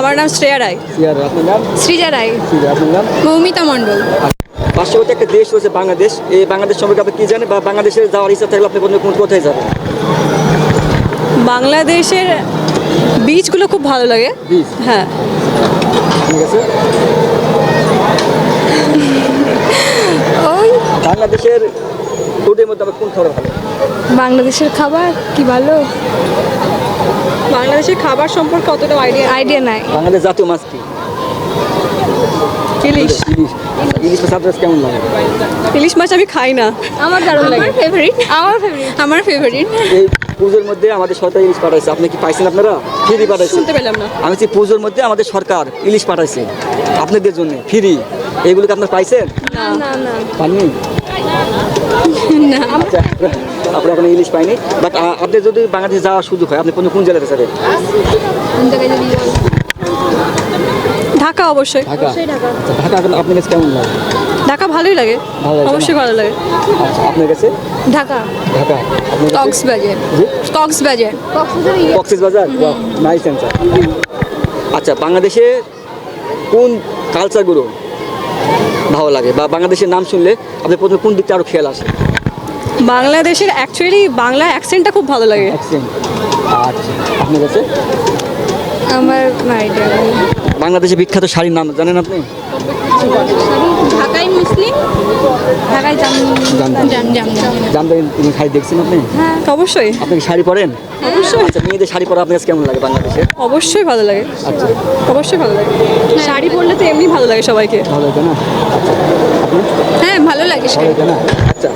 আমার নাম শ্রেয়া রায়। সিয়ার আপনার নাম? শ্রীজা রায়। আপনার নাম? মৌমিতা মণ্ডল। পার্শ্ববর্তী একটা দেশ রয়েছে বাংলাদেশ। এই বাংলাদেশ সম্পর্কে আপনি কি জানেন বা বাংলাদেশে যাওয়ার ইচ্ছা থাকলে আপনি কোন কোন কোথায় যাবেন? বাংলাদেশের বীচগুলো খুব ভালো লাগে। হ্যাঁ। ঠিক আছে। ওই। বাংলাদেশের ফুডের মধ্যে আমার কোন খাবার ভালো? বাংলাদেশের খাবার কি ভালো? বাংলাদেশের খাবার সম্পর্কে অতটা আইডিয়া আইডিয়া নাই। বাংলাদেশ জাতীয় মাছ কি? ইলিশ। ইলিশ। ইলিশ মাছ আপনার কেমন লাগে? ইলিশ মাছ আমি খাই না। আমার দারুণ লাগে। ফেভারিট আমার ফেভারিট আমার ফেভারিট এই পুজোর মধ্যে আমাদের সরকার ইলিশ পাঠাইছে। আপনি কি পাইছেন আপনারা? ফ্রি পাঠাইছে। শুনতে পেলাম না। আমি বলছি পুজোর মধ্যে আমাদের সরকার ইলিশ পাঠাইছে আপনাদের জন্য। ফ্রি এইগুলো কি আপনার পাইছেন? না না না। পাননি? না। আচ্ছা আপনি এখন ইলিশ পাইনি? বাট আপনার যদি বাংলাদেশে যাওয়ার সুযোগ হয় আপনি কোন কোন জেলাতে যাবেন? ঢাকা অবশ্যই। ঢাকা? আচ্ছা, ঢাকা এখন আপনার কাছে কেমন লাগে? ঢাকা ভালোই লাগে। ভালো লাগে অবশ্যই ভালো লাগে। আচ্ছা আপনার কাছে? ঢাকা। ঢাকা। আপনার কাছে? কক্সবাজার। জি? কক্সবাজার। বাজার নাইস অ্যান্সার আচ্ছা বাংলাদেশে কোন কালচারগুলো ভালো লাগে? বা বাংলাদেশের নাম শুনলে আপনি প্রথমে কোন দিকটা আরও খেয়াল আসে? বাংলাদেশের অ্যাকচুয়ালি বাংলা অ্যাকসেন্টটা খুব ভালো লাগে। অ্যাকসেন্ট আচ্ছা আপনার কাছে? আমার আইডিয়া বাংলাদেশে বিখ্যাত শাড়ির নাম জানেন আপনি? মুসলিম তুমি শাড়ি দেখছেন আপনি? হ্যাঁ। অবশ্যই। আপনি কি শাড়ি পরেন? অবশ্যই আচ্ছা মেয়েদের শাড়ি পরা আপনার কেমন লাগে বাংলাদেশে? অবশ্যই ভালো লাগে। আচ্ছা। অবশ্যই ভালো লাগে। শাড়ি পরলে তো এমনি ভালো লাগে সবাইকে। ভালো লাগে না? হ্যাঁ ভালো লাগে না? আচ্ছা।